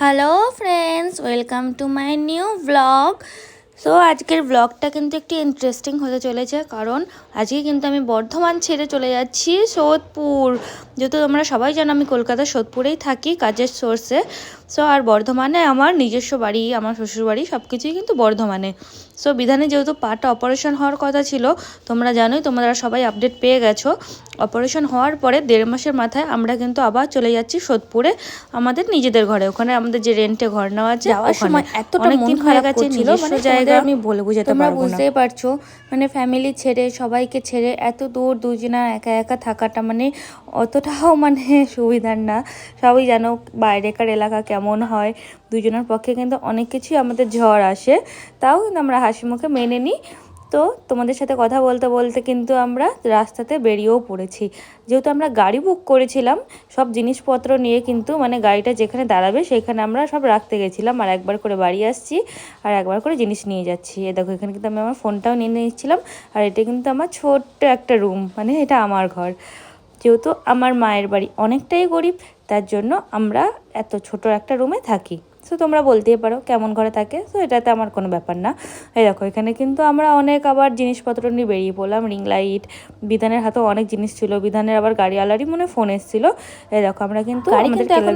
Hello friends welcome to my new blog so আজকের ব্লগটা কিন্তু একটু ইন্টারেস্টিং হতে চলেছে, কারণ আজকে কিন্তু আমি বর্ধমান ছেড়ে চলে যাচ্ছি সোদপুর। যেহেতু তোমরা সবাই জানো আমি কলকাতার সোদপুরেই থাকি, কাজের সোর্সে সো আর বর্ধমানে আমার নিজস্ব বাড়ি আমার শ্বশুরবাড়ি সব কিছুই কিন্তু বর্ধমানে। সো বিধানে যেহেতু পাটা অপারেশন হওয়ার কথা ছিল তোমরা জানোই তোমরা সবাই আপডেট পেয়ে গেছো। অপারেশন হওয়ার পরে দেড় মাসের মাথায় আমরা কিন্তু আবার চলে যাচ্ছি সোদপুরে আমাদের নিজেদের ঘরে। ওখানে আমাদের যে রেন্টে ঘর নেওয়া আছে যাওয়ার সময় এতটা মন খারাপ করছিল, মানে জায়গা। আমি বলে বোঝাতে তোমরা পারব না। বুঝতেই পারছ মানে ফ্যামিলি ছেড়ে সবাইকে ছেড়ে এত দূর দুজনা একা একা থাকাটা মানে অতটাও মানে সুবিধার না। সবাই জানো বাইরেকার এলাকা কেমন হয়, দুজনের পক্ষে কিন্তু অনেক কিছুই আমাদের ঝড় আসে, তাও কিন্তু আমরা হাসি মুখে মেনে নিই। তো তোমাদের সাথে কথা বলতে বলতে কিন্তু আমরা রাস্তাতে বেরিয়েও পড়েছি। যেহেতু আমরা গাড়ি বুক করেছিলাম, সব জিনিসপত্র নিয়ে কিন্তু মানে গাড়িটা যেখানে দাঁড়াবে সেখানে আমরা সব রাখতে গেছিলাম। আর একবার করে বাড়ি আসছি, আর একবার করে জিনিস নিয়ে যাচ্ছি। এ দেখো, এখানে কিন্তু আমি আমার ফোনটাও নিয়ে নিয়েছিলাম, আর এটা কিন্তু আমার ছোট্ট একটা রুম মানে এটা আমার ঘর। যেহেতু আমার মায়ের বাড়ি অনেকটাই গরিব তার জন্য আমরা এত ছোট একটা রুমে থাকি। সো তোমরা বলতেই পারো কেমন ঘরে থাকে সো এটাতে আমার কোনো ব্যাপার না। এই দেখো এখানে কিন্তু আমরা অনেক আবার জিনিসপত্র নিয়ে বেরিয়ে পড়লাম রিং লাইট বিধানের হাতেও অনেক জিনিস ছিল বিধানের আবার গাড়িওয়ালারই মনে ফোন এসেছিল। এই দেখো আমরা কিন্তু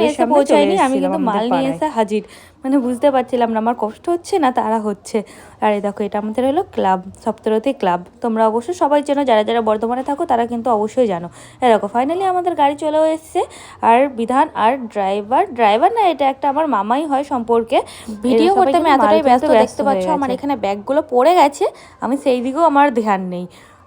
এসে চলে আমি কিন্তু মাল নিয়ে পাড়ায়। হাজির। মানে বুঝতে পারছিলাম না আমার কষ্ট হচ্ছে না তারা হচ্ছে? আর এই দেখো এটা আমাদের হলো ক্লাব সপ্তরতী ক্লাব তোমরা অবশ্যই সবাই জানো যারা যারা বর্ধমানে থাকো তারা কিন্তু অবশ্যই জানো। এই দেখো ফাইনালি আমাদের গাড়ি চলেও এসছে আর বিধান আর ড্রাইভার ড্রাইভার না এটা একটা আমার মামাই হয় সম্পর্কে। ভিডিও করতে আমি এতটাই ব্যস্ত দেখতে পাচ্ছ আমার। এখানে ব্যাগগুলো পড়ে গেছে আমি সেই দিকেও আমার ধ্যান নেই।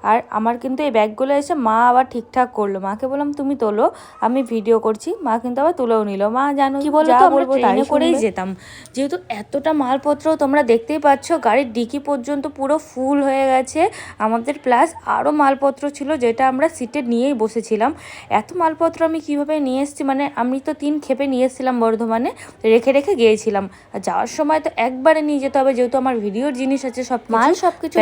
আর আমার কিন্তু এই ব্যাগগুলো এসে মা আবার ঠিকঠাক করল। মাকে বললাম তুমি তোলো আমি ভিডিও করছি। মা কিন্তু আবার তুলেও নিল। মা জানো কি বলো বলব তাই করেই যেতাম। যেহেতু এতটা মালপত্র তোমরা দেখতেই পাচ্ছ গাড়ির ডিকি পর্যন্ত পুরো ফুল হয়ে গেছে। আমাদের প্লাস আরও মালপত্র ছিল যেটা আমরা সিটে নিয়েই বসেছিলাম। এত মালপত্র আমি কীভাবে নিয়ে এসেছি? মানে আমি তো তিন খেপে নিয়ে এসেছিলাম বর্ধমানে রেখে রেখে গিয়েছিলাম। আর যাওয়ার সময় তো একবারে নিয়ে যেতে হবে যেহেতু আমার ভিডিওর জিনিস আছে সব মাল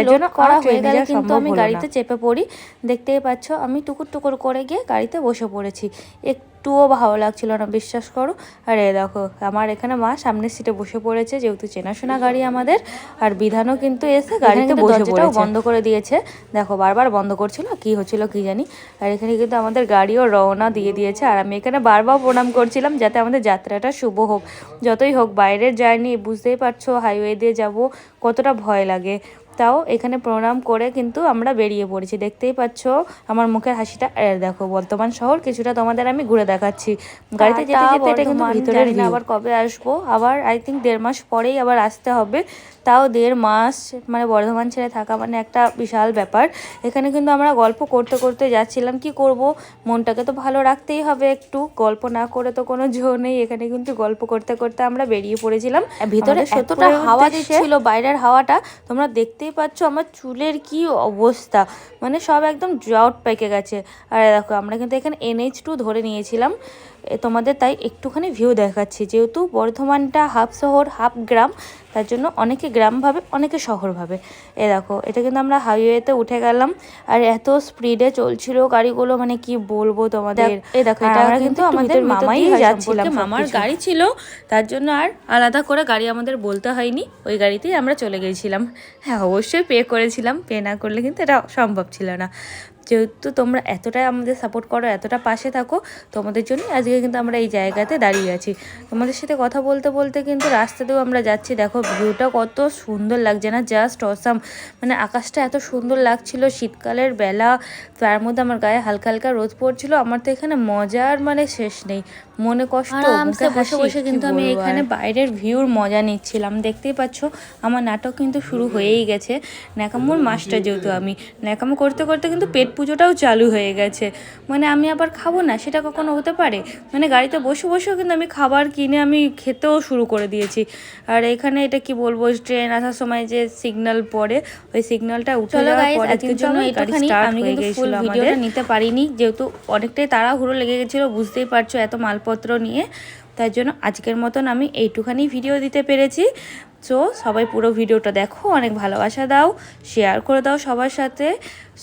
লোড জন্য করা হয়ে গেলে কিন্তু আমি গাড়িতে চেপে পড়ি। দেখতেই পাচ্ছ আমি টুকুর টুকুর করে গিয়ে গাড়িতে বসে পড়েছি। একটুও ভালো লাগছিল না বিশ্বাস করো। আর এ দেখো আমার এখানে মা সামনের সিটে বসে পড়েছে যেহেতু চেনাশোনা গাড়ি আমাদের আর বিধানও কিন্তু এসে গাড়িতে বসে পড়েছে। বন্ধ করে দিয়েছে। দেখো বারবার বন্ধ করছিল কি হচ্ছিল কি জানি। আর এখানে কিন্তু আমাদের গাড়িও রওনা দিয়ে দিয়েছে। আর আমি এখানে বারবার প্রণাম করছিলাম যাতে আমাদের যাত্রাটা শুভ হোক। যতই হোক বাইরের জার্নি বুঝতেই পারছ হাইওয়ে দিয়ে যাব কতটা ভয় লাগে। তাও এখানে প্রণাম করে কিন্তু আমরা বেরিয়ে পড়েছি। দেখতেই পাচ্ছ আমার মুখের হাসিটা দেখো বর্তমান শহর কিছুটা তোমাদের আমি ঘুরে দেখাচ্ছি। গাড়িতে যেতে যেতে এটা কিন্তু আবার কবে আসব। আবার আই থিঙ্ক দেড় মাস পরেই আবার আসতে হবে। তাও দেড় মাস মানে বর্ধমান ছেড়ে থাকা মানে একটা বিশাল ব্যাপার। এখানে কিন্তু আমরা গল্প করতে করতে যাচ্ছিলাম কি করব? মনটাকে তো ভালো রাখতেই হবে একটু। গল্প না করে তো কোনো জো নেই। এখানে কিন্তু গল্প করতে করতে আমরা বেরিয়ে পড়েছিলাম। ভিতরে এতটা হাওয়া দিচ্ছিল বাইরের হাওয়াটা তোমরা দেখতেই পাচ্ছ আমার চুলের কি অবস্থা। মানে সব একদম ড্রাউট পেকে গেছে। আর দেখো আমরা কিন্তু এখানে এনএইচ টু ধরে নিয়েছিলাম। তোমাদের তাই একটুখানি ভিউ দেখাচ্ছি। যেহেতু বর্ধমানটা হাফ শহর হাফ গ্রাম তার জন্য অনেকে গ্রাম ভাবে অনেকে শহর ভাবে। এ দেখো এটা কিন্তু আমরা হাইওয়েতে উঠে গেলাম। আর এত স্পিডে চলছিল গাড়িগুলো মানে কি বলব তোমাদের? এই দেখো এটা আমরা কিন্তু আমাদের মামাই যাচ্ছিলাম মামার গাড়ি ছিল তার জন্য আর আলাদা করে গাড়ি আমাদের বলতে হয়নি। ওই গাড়িতেই আমরা চলে গেছিলাম। হ্যাঁ অবশ্যই পে করেছিলাম। পে না করলে কিন্তু এটা সম্ভব ছিল না। যেহেতু তোমরা এতটাই আমাদের সাপোর্ট করো এতটা পাশে থাকো তোমাদের জন্য আজকে কিন্তু আমরা এই জায়গাতে দাঁড়িয়ে আছি। তোমাদের সাথে কথা বলতে বলতে কিন্তু রাস্তাতেও আমরা যাচ্ছি। দেখো ভিউটা কত সুন্দর লাগছে না? জাস্ট অসাম মানে আকাশটা এত সুন্দর লাগছিল শীতকালের বেলা তার মধ্যে আমার গায়ে হালকা হালকা রোদ পড়ছিল। আমার তো এখানে মজার মানে শেষ নেই। মনে কষ্ট বসে বসে কিন্তু আমি এখানে বাইরের ভিউর মজা নিচ্ছিলাম। দেখতেই পাচ্ছ আমার নাটক কিন্তু শুরু হয়েই গেছে। ন্যাকামুর মাস্টার যেহেতু আমি। ন্যাকামো করতে করতে কিন্তু পেট পুজোটাও চালু হয়ে গেছে। মানে আমি আবার খাব না সেটা কখনো হতে পারে? মানে গাড়িতে বসে বসেও কিন্তু আমি খাবার কিনে আমি খেতেও শুরু করে দিয়েছি। আর এখানে এটা কি বলব ট্রেন আসার সময় যে সিগন্যাল পড়ে ওই সিগন্যালটা উঠে যাওয়ার আজকের জন্য গাড়ি হয়ে গিয়েছিল আমাদের। নিতে পারিনি যেহেতু অনেকটাই তাড়াহুড়ো লেগে গেছিল বুঝতেই পারছ এত মালপত্র নিয়ে। তার জন্য আজকের মতন আমি এইটুখানি ভিডিও দিতে পেরেছি। সো সবাই পুরো ভিডিওটা দেখো, অনেক ভালোবাসা দাও শেয়ার করে দাও সবার সাথে।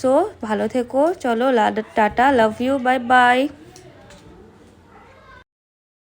সো ভালো থেকো, চলো Lada tata love you bye bye